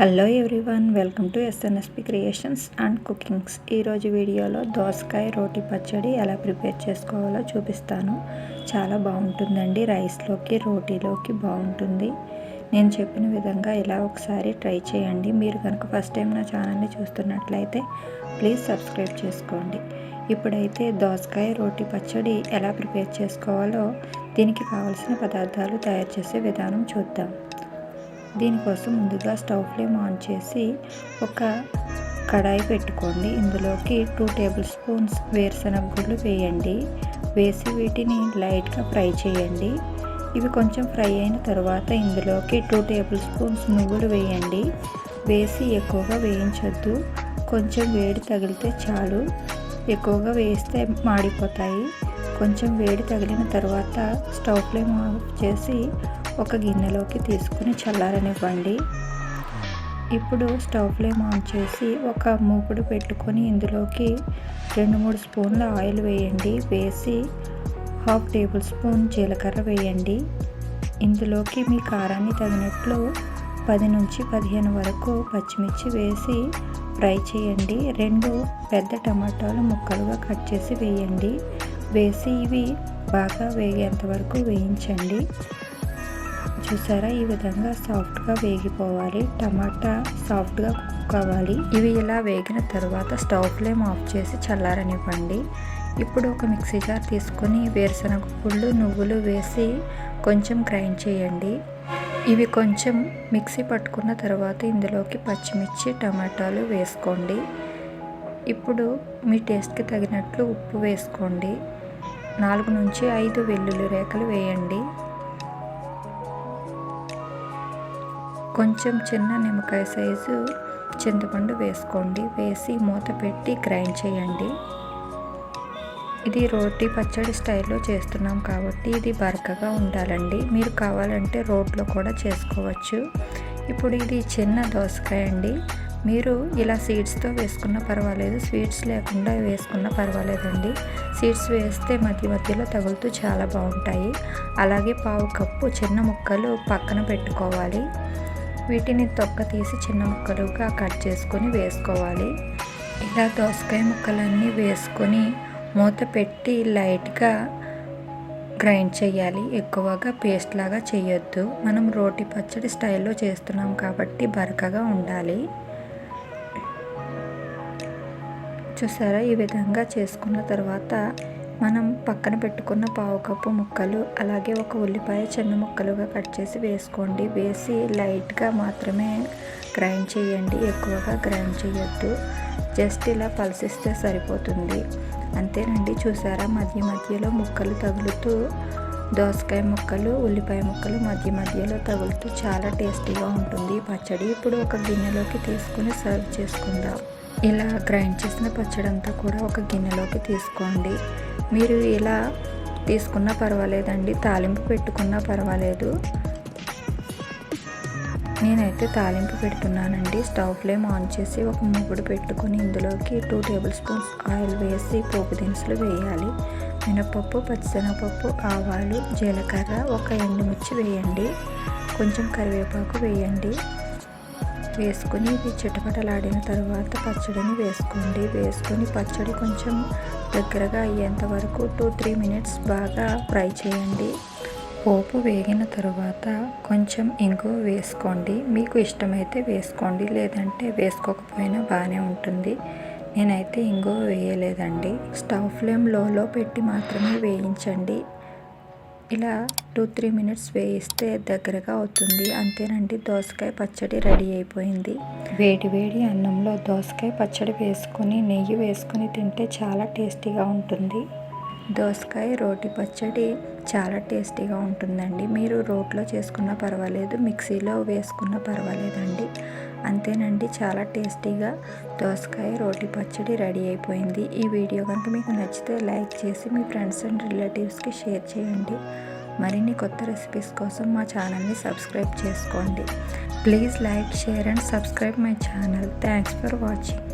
Hello everyone welcome to SNSP creations and cookings ఈరోజు వీడియోలో దోసకాయ రోటి పచ్చడి ఎలా ప్రిపేర్ చేసుకోవాలో చూపిస్తాను. చాలా బాగుంటుందండి రైస్లోకి రోటీలోకి బాగుంటుంది. నేను చెప్పిన విధంగా ఇలా ఒకసారి ట్రై చేయండి. మీరు కనుక ఫస్ట్ టైం నా ఛానల్ని చూస్తున్నట్లయితే ప్లీజ్ సబ్స్క్రైబ్ చేసుకోండి. ఇప్పుడైతే దోసకాయ రోటి పచ్చడి ఎలా ప్రిపేర్ చేసుకోవాలో దీనికి కావలసిన పదార్థాలు తయారు చేసే విధానం చూద్దాం. దీనికోసం ముందుగా స్టవ్ ఫ్లేమ్ ఆన్ చేసి ఒక కడాయి పెట్టుకోండి. ఇందులోకి టూ టేబుల్ స్పూన్స్ వేరుశనగ గుళ్ళు వేయండి. వేసి వీటిని లైట్గా ఫ్రై చేయండి. ఇవి కొంచెం ఫ్రై అయిన తర్వాత ఇందులోకి టూ టేబుల్ స్పూన్స్ నువ్వులు వేయండి. వేసి ఎక్కువగా వేయించొద్దు. కొంచెం వేడి తగిలితే చాలు. ఎక్కువగా వేస్తే మాడిపోతాయి. కొంచెం వేడి తగిలిన తర్వాత స్టవ్ ఫ్లేమ్ ఆఫ్ చేసి ఒక గిన్నెలోకి తీసుకుని చల్లారనివ్వండి. ఇప్పుడు స్టవ్ ఫ్లేమ్ ఆన్ చేసి ఒక మూకుడు పెట్టుకొని ఇందులోకి రెండు మూడు స్పూన్ల ఆయిల్ వేయండి. వేసి హాఫ్ టేబుల్ స్పూన్ జీలకర్ర వేయండి. ఇందులోకి మీ కారాన్ని తగినట్లు పది నుంచి పదిహేను వరకు పచ్చిమిర్చి వేసి ఫ్రై చేయండి. రెండు పెద్ద టమాటాలు ముక్కలుగా కట్ చేసి వేయండి. వేసి ఇవి బాగా వేగేంత వరకు వేయించండి. చూసారా? ఈ విధంగా సాఫ్ట్గా వేగిపోవాలి. టమాటా సాఫ్ట్గా కుక్ అవ్వాలి. ఇవి ఇలా వేగిన తర్వాత స్టవ్ ఫ్లేమ్ ఆఫ్ చేసి చల్లారనివ్వండి. ఇప్పుడు ఒక మిక్సీ జార్ తీసుకొని వేరుశనగ పుళ్ళు నువ్వులు వేసి కొంచెం గ్రైండ్ చేయండి. ఇవి కొంచెం మిక్సీ పట్టుకున్న తర్వాత ఇందులోకి పచ్చిమిర్చి టమాటాలు వేసుకోండి. ఇప్పుడు మీ టేస్ట్కి తగినట్లు ఉప్పు వేసుకోండి. నాలుగు నుంచి ఐదు వెల్లుల్లి రేఖలు వేయండి. కొంచెం చిన్న నిమ్మకాయ సైజు చింతపండు వేసుకోండి. వేసి మూత పెట్టి గ్రైండ్ చేయండి. ఇది రోటీ పచ్చడి స్టైల్లో చేస్తున్నాం కాబట్టి ఇది బరకగా ఉండాలండి. మీరు కావాలంటే రోట్లో కూడా చేసుకోవచ్చు. ఇప్పుడు ఇది చిన్న దోసకాయ అండి. మీరు ఇలా సీడ్స్తో వేసుకున్న పర్వాలేదు. స్వీట్స్ లేకుండా వేసుకున్న పర్వాలేదండి. సీడ్స్ వేస్తే మధ్య మధ్యలో తగులుతూ చాలా బాగుంటాయి. అలాగే పావు కప్పు చిన్న ముక్కలు పక్కన పెట్టుకోవాలి. వీటిని తొక్క తీసి చిన్న ముక్కలుగా కట్ చేసుకొని వేసుకోవాలి. ఇలా దోసకాయ ముక్కలన్నీ వేసుకొని మూత పెట్టి లైట్గా గ్రైండ్ చేయాలి. ఎక్కువగా పేస్ట్ లాగా చేయొద్దు. మనం రోటి పచ్చడి స్టైల్లో చేస్తున్నాం కాబట్టి బరకగా ఉండాలి. చూసారా? ఈ విధంగా చేసుకున్న తర్వాత మనం పక్కన పెట్టుకున్న పావు కప్పు ముక్కలు అలాగే ఒక ఉల్లిపాయ చిన్న ముక్కలుగా కట్ చేసి వేసుకోండి. వేసి లైట్గా మాత్రమే గ్రైండ్ చేయండి. ఎక్కువగా గ్రైండ్ చేయొద్దు. జస్ట్ ఇలా పలసిస్తే సరిపోతుంది. అంతేనండి. చూసారా? మధ్య మధ్యలో ముక్కలు తగులుతూ దోసకాయ ముక్కలు ఉల్లిపాయ ముక్కలు మధ్య మధ్యలో తగులుతూ చాలా టేస్టీగా ఉంటుంది. పచ్చడి ఇప్పుడు ఒక గిన్నెలోకి తీసుకుని సర్వ్ చేసుకుందాం. ఇలా గ్రైండ్ చేసిన పచ్చడి అంతా కూడా ఒక గిన్నెలోకి తీసుకోండి. మీరు ఇలా తీసుకున్నా పర్వాలేదండి తాలింపు పెట్టుకున్నా పర్వాలేదు. నేనైతే తాలింపు పెడుతున్నానండి. స్టవ్ ఫ్లేమ్ ఆన్ చేసి ఒక ముగ్గుడు పెట్టుకొని ఇందులోకి టూ టేబుల్ స్పూన్స్ ఆయిల్ వేసి పోపు దినుసులు వేయాలి. మినపప్పు పచ్చిశనగపప్పు ఆవాలు జీలకర్ర ఒక ఎండుమిర్చి వేయండి. కొంచెం కరివేపాకు వేయండి. వేసుకుని ఇది చిటపటలాడిన తర్వాత పచ్చడిని వేసుకోండి. వేసుకొని పచ్చడి కొంచెం దగ్గరగా అయ్యేంత వరకు టూ త్రీ మినిట్స్ బాగా ఫ్రై చేయండి. పోపు వేగిన తర్వాత కొంచెం ఇంగు వేసుకోండి. మీకు ఇష్టమైతే వేసుకోండి. లేదంటే వేసుకోకపోయినా బాగానే ఉంటుంది. నేనైతే ఇంగు వేయలేదండి. స్టవ్ ఫ్లేమ్ లోలో పెట్టి మాత్రమే వేయించండి. ఇలా టూ త్రీ మినిట్స్ వేయిస్తే దగ్గరగా అవుతుంది. అంతేనండి దోసకాయ పచ్చడి రెడీ అయిపోయింది. వేడి వేడి అన్నంలో దోసకాయ పచ్చడి వేసుకొని నెయ్యి వేసుకొని తింటే చాలా టేస్టీగా ఉంటుంది. దోసకాయ రోటి పచ్చడి చాలా టేస్టీగా ఉంటుందండి. మీరు రోట్లో చేసుకున్నా పర్వాలేదు మిక్సీలో వేసుకున్నా పర్వాలేదండి. అంతేనండి చాలా టేస్టీగా దోసకాయ రోటి పచ్చడి రెడీ అయిపోయింది. ఈ వీడియో కనుక మీకు నచ్చితే లైక్ చేసి మీ ఫ్రెండ్స్ అండ్ రిలేటివ్స్కి షేర్ చేయండి. మరిన్ని కొత్త రెసిపీస్ కోసం మా ఛానల్ని సబ్స్క్రైబ్ చేసుకోండి. Please like share and subscribe my channel. Thanks for watching.